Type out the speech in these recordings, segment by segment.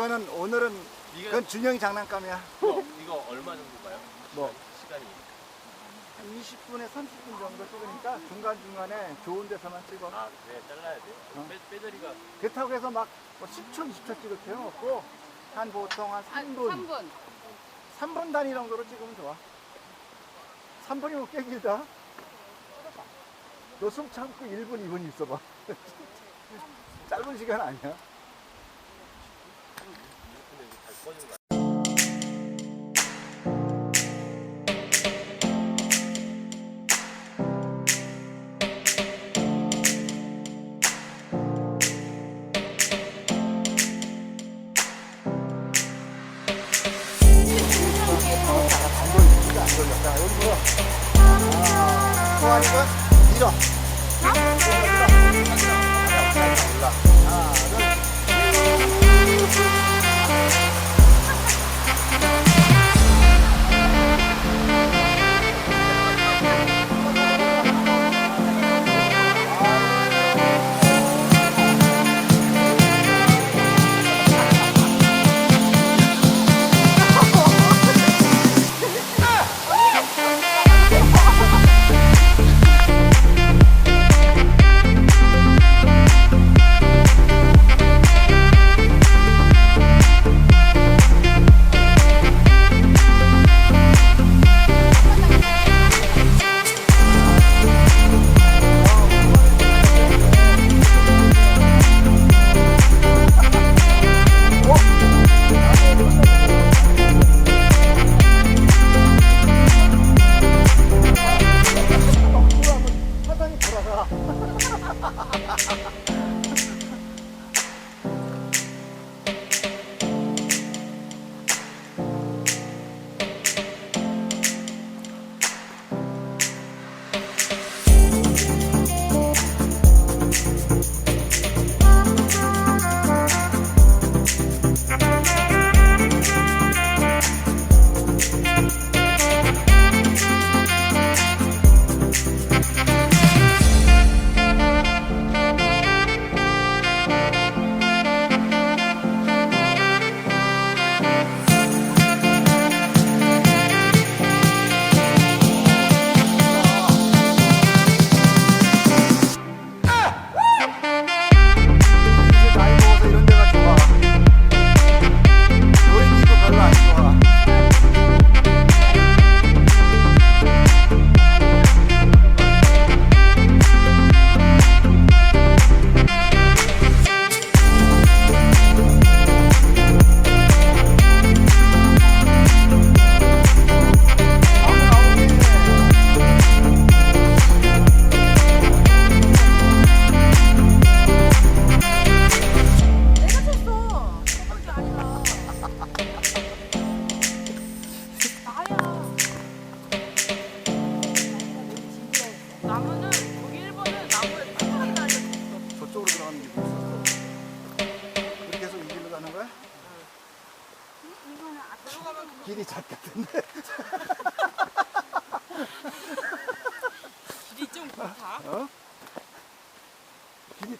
이거는 오늘은 이거 그건 준영이 장난감이야. 이거, 이거 얼마 정도인가요? 뭐? 시간이 한 20분에 30분 정도 찍으니까 중간중간에 좋은 데서만 찍어. 아 그래 잘라야 돼요. 어. 빼, 빼저리가 그렇다고 해서 막뭐 10초, 20초 찍을 필요는 없고 한 보통 한 아, 3분, 3분. 3분 단위 정도로 찍으면 좋아. 3분이면 꽤 길다. 너 숨 참고 1분, 2분 있어봐. 짧은 시간 아니야. 꺼진 거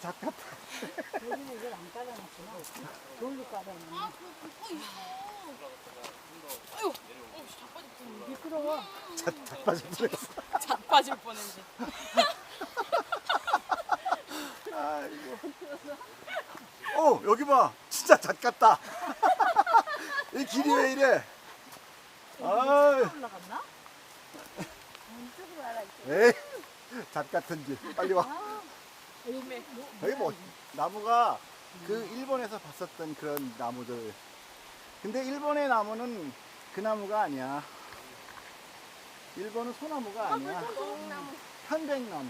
같아. 여기는 이걸 안 깔아놨구나. 돌로 깔아놨네. 아, 그거 그거 있어. 아유, 어, 자빠질 뻔. 미끄러워. 잣, 잣 빠질 뻔했어. 자빠질 뻔했네. 아이고. 어, 여기 봐. 진짜 잣 같다. 이 길이 왜 이래? 아, 올라갔나? 이쪽으로 알아. 에이, 잣 같은 길. 빨리 와. 여기 뭐, 나무가 그 일본에서 봤었던 그런 나무들. 근데 일본의 나무는 그 나무가 아니야. 일본은 소나무가 아니야. 편백나무.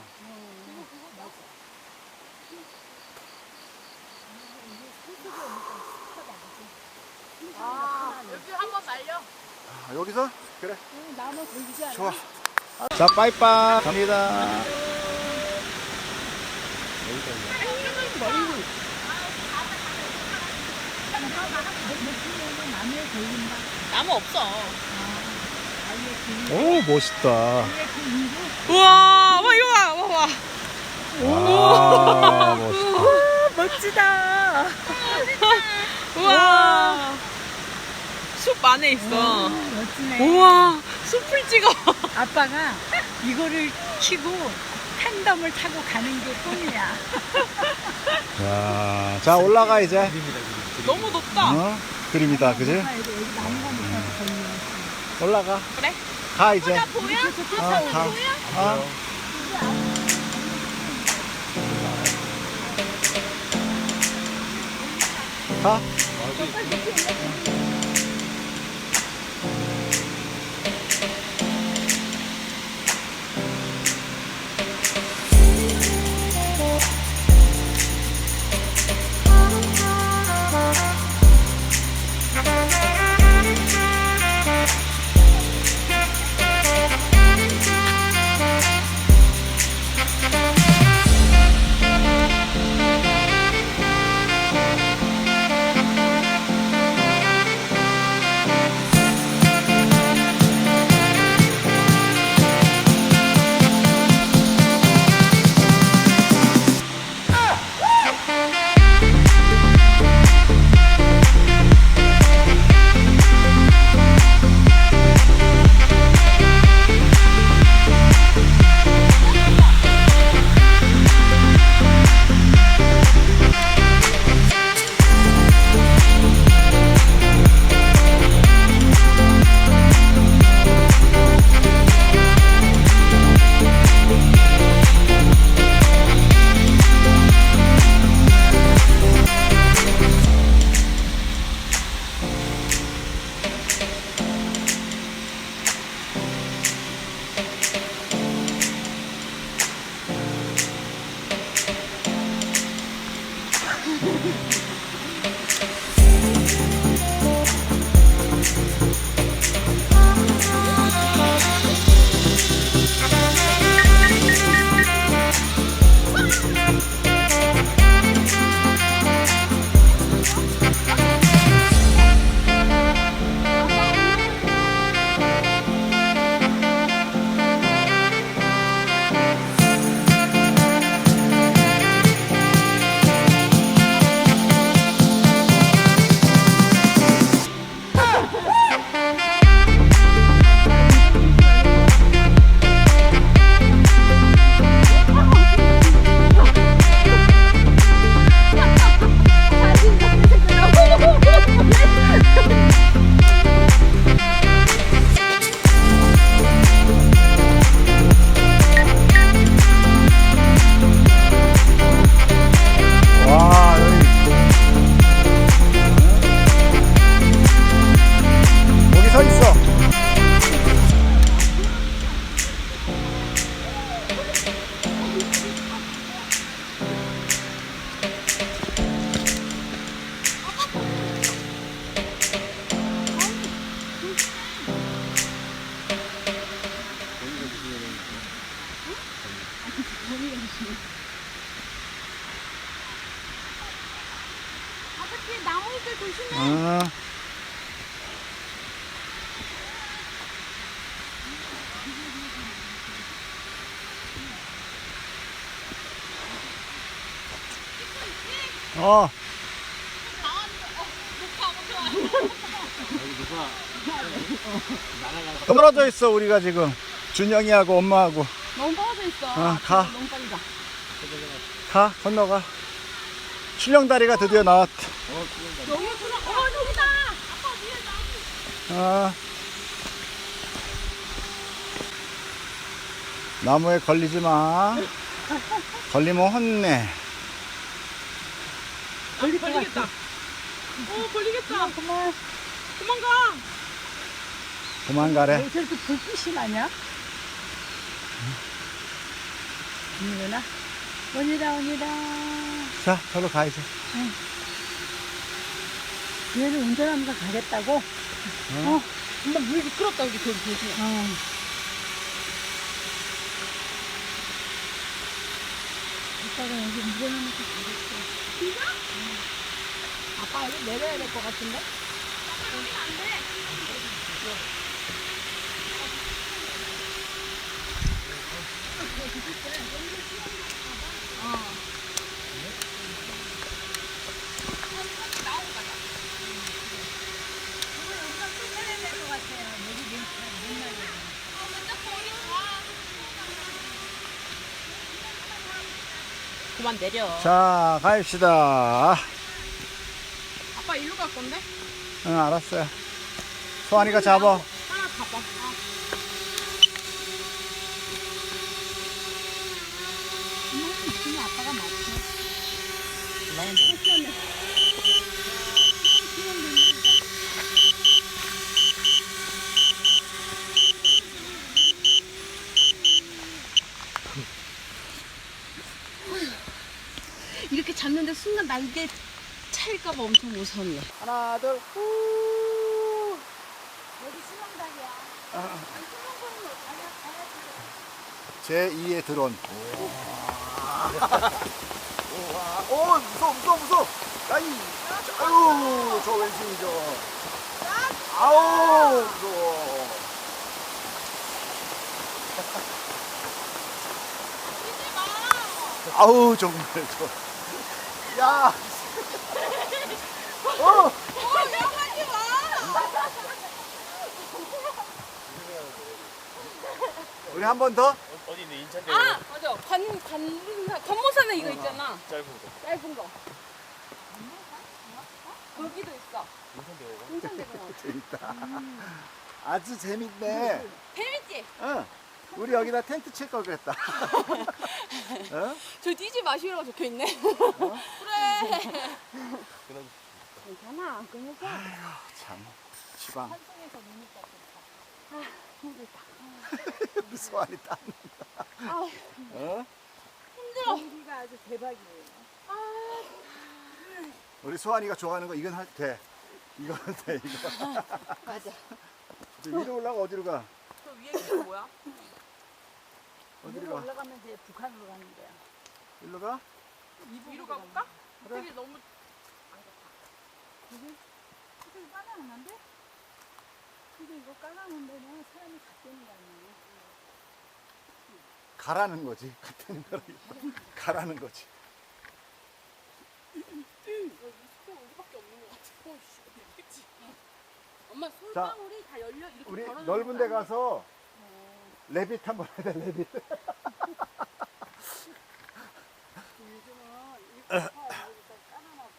아, 여기 한번 날려. 아, 여기서? 그래. 나무 보이지 않아? 좋아. 자, 빠이빠이 갑니다. 나무 없어. 오, 멋있다. 우와, 와, 이거 봐, 와, 와. 아, 멋있다. 멋지다. 우와. 숲 안에 있어. 멋지네. 우와, 숲을 찍어. 아빠가 이거를 키고 텐덤을 타고 가는 게 꿈이야. 자, 자, 올라가, 이제. 너무 높다. 어? 그림이다, 그지? 아, 여기, 여기 나무가 못하고 걸려. 올라가. 그래? 가, 이제. 나 보여? 어, 가. 어. 가. 어. 떨어져 있어 우리가 지금 준영이하고 엄마하고 너무 떨어져 있어. 어, 가. 너무 빨리 가. 가 건너가 출렁다리가 드디어 나왔다 여기 들어. 어, 저기다. 아빠 위에 나무. 아. 나무에 걸리지 마. 걸리면 혼내. 여기 걸리겠다. 어, 걸리겠다. 그만. 도망가. 도망가래. 왜 저렇게 불빛이 나냐? 이거나 오니라 오니라. 자, 저로 가야지. 얘를 운전하면서 가겠다고? 어. 엄마 물 미끄럽다, 여기 저기 조심해. 어. 이따가 여기 운전하면서 가겠어. 아빠 여기 내려야 될 것 같은데? 그만 내려. 자, 갑시다. 응, 알았어요. 소환이가 잡아. 아, 아, 이렇게 잡는데 순간 날개 차일까봐 엄청 무섭네. 하나, 둘, 후. 여기 수영장이야. 제 2의 드론. 오, 무서워, 무서워, 무서워. 야이, 아유, 저 왼손이죠. 아우, 무서워. 아우, 정말 저. 야. 어. 우리 한 번 더? 어디 있는 인천대 아 맞아 관 관문사 관모사는 이거 있잖아 짧은 거. 짧은 거 거기도 있어 인천대 인천대공원 재밌다. 아주 재밌네. 재밌지? 응. 우리 여기다 텐트 칠 걸 그랬다. 어? 저 뛰지 마시라고 적혀 있네 그래 괜찮아 그래서 참. 지방. 무서 워하니 땀난다. 아 어? 힘들어 공기가 아주 대박이에요. 아 우리 소환이가 좋아하는 거 이건 할 돼. 이건 돼, 이거. 맞아 저 위로 올라가 어디로 가? 저 위에 있는 뭐야? 어디로 가? 올라가면 이제 북한으로 가는 거야. 일로 가? 위로 가볼까? 그래. 되게 너무 이거 까나는데? 근데 이거 까나는 데는 사람이 gat되는 거 아니야? 가라는 거지. 같은 거라. 가라는 거지. 여기 스페 우리밖에 없는 것 같아 어, 씨, 어디 있겠지? 엄마 솔방울이 다 열려 이렇게 우리 걸어놓은 넓은 거 데? 가서 레빗 한번 해야 돼, 레빗.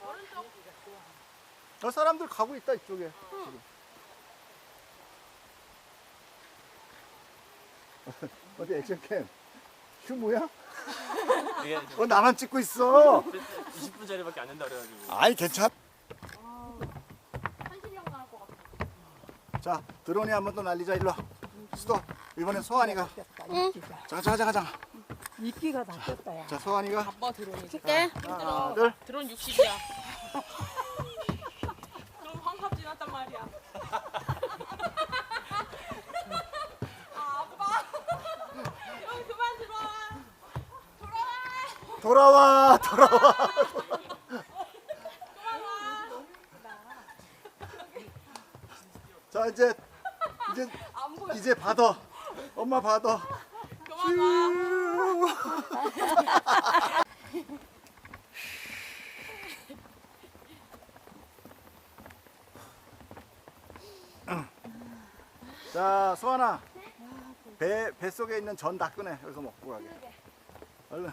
오른쪽 저 사람들 가고 있다, 이쪽에. 지금. 어디 액션캠? 휴무야? 이게 어, 나만 찍고 있어. 20분짜리밖에 안 된다 그래가지고. 아이, 괜찮. 한신령 나올 것 같아 자, 드론이 한 번 더 날리자, 일로 와. 스톱. 이번엔 소환이가. 응. 자, 가자, 가자, 가자. 이끼가 낚였다, 야. 자, 소환이가. 아빠 드론이 줄게 하나, 둘. 드론 60이야 너무 환갑 지났단 말이야 아 아빠 여기 그만 들어와 돌아와, 돌아와. 자, 이제, 이제, 이제 받아. 엄마 받아. 자, 소환아. 배, 뱃속에 있는 전 다 꺼내. 여기서 먹고 가게. 얼른.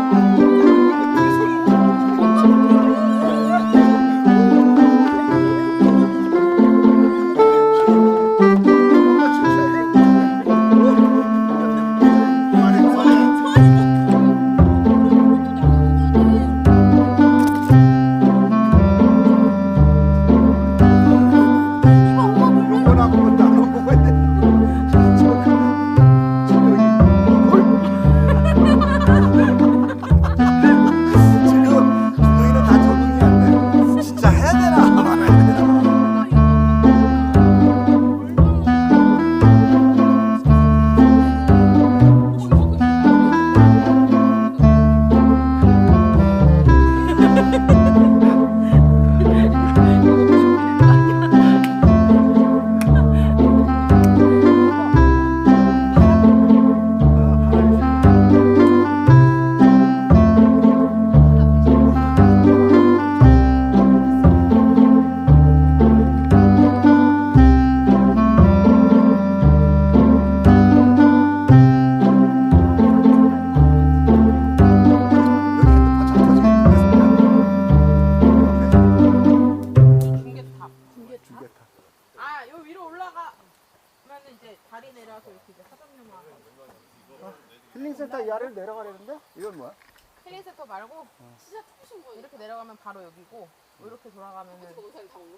진짜 조금씩 보여. 이렇게 내려가면 바로 여기고 이렇게 돌아가면은 동생 다 올라.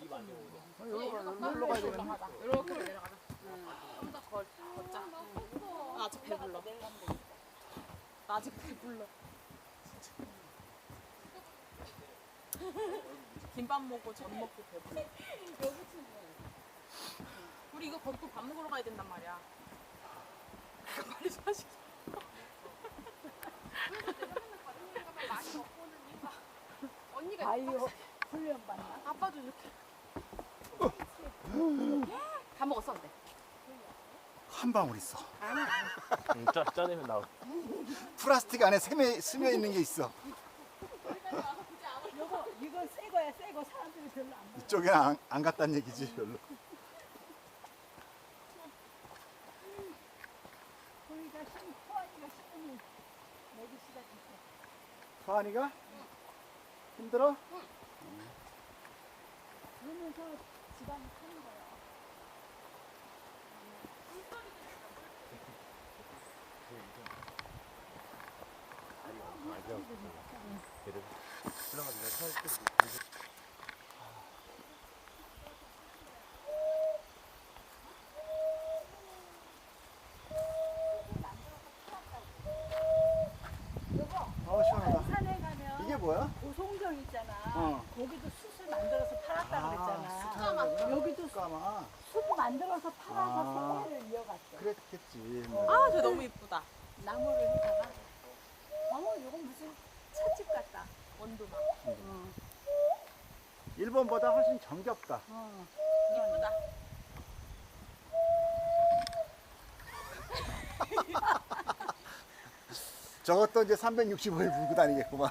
입안 되고. 어, 여기로 가, 여기로 가야 되는데. 올라가자. 이렇게 내려가자. 좀더 걸. 걷자. 나 아직 배불러. 나 아직 배불러. 김밥 먹고 전 먹고 배불러. 우리 이거 걷고 밥 먹으러 가야 된단 말이야. 빨리 사시. 언니가 바이오 훈련 받나? 아빠도 이렇게 다 먹었어 근데. 한 방울 있어. 응, 짜, 짜내면 나올. 플라스틱 안에 스며, 스며 있는 게 있어. 이거 이거 새 거야 새거 사람들이 별로 안 먹어. 이쪽에는 안, 안 갔다는 얘기지, 별로. 우리가 심 호환이가 심으면 먹이 시작했어. 서한이가? 힘들어? 그러면서 집안이 크는 거야. 어, 시원하다. 산에 가면 이게 뭐야? 있잖아. 어. 거기도 숯을 만들어서 팔았다 아, 그랬잖아. 여기도 까마. 숯 만들어서 팔아서 아. 생계를 이어갔대. 그랬겠지. 뭐. 아, 저 너무 이쁘다. 나무를 해다가 어머 이건 무슨 찻집 같다. 원두막. 일본보다 훨씬 정겹다. 어. 이쁘다. 저것도 이제 365일 불고 다니겠구만.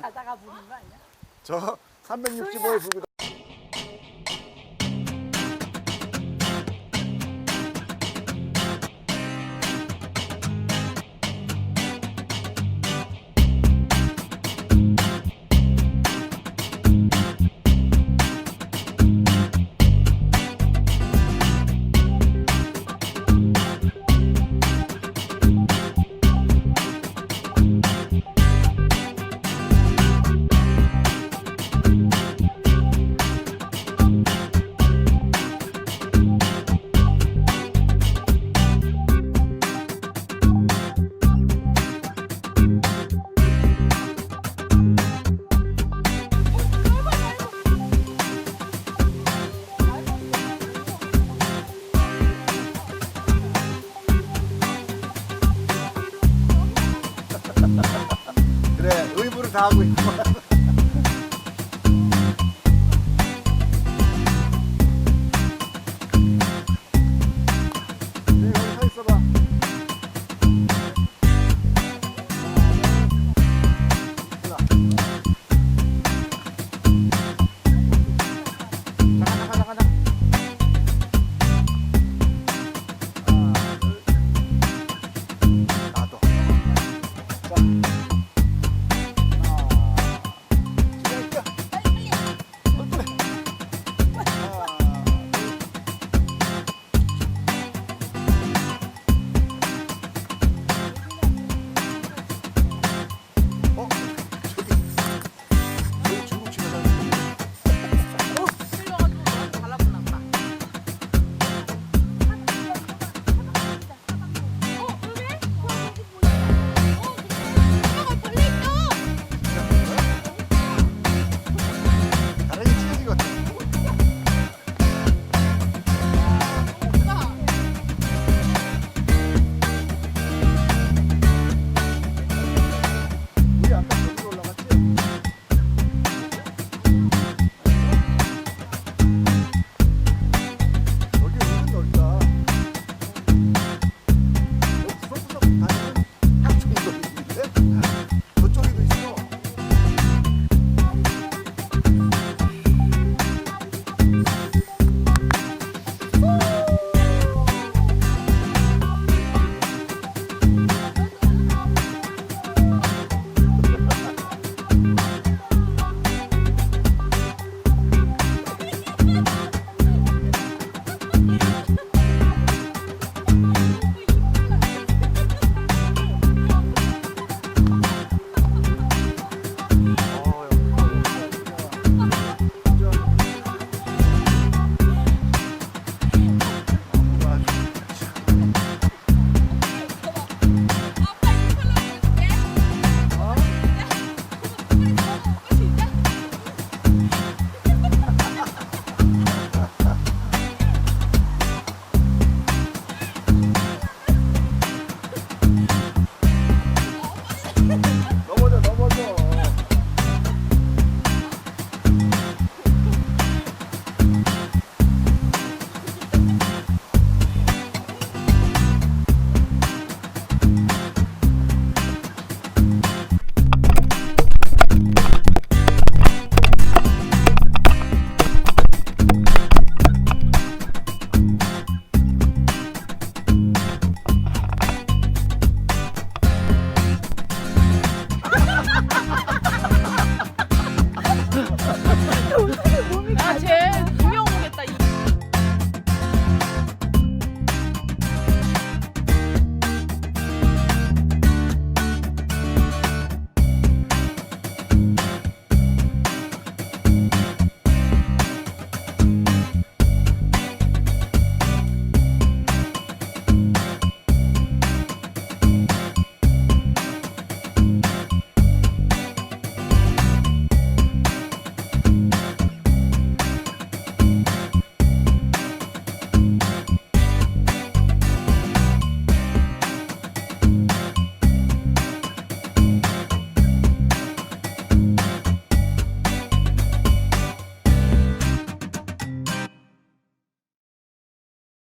자다가 부는 거 아니야? 저 365일 불고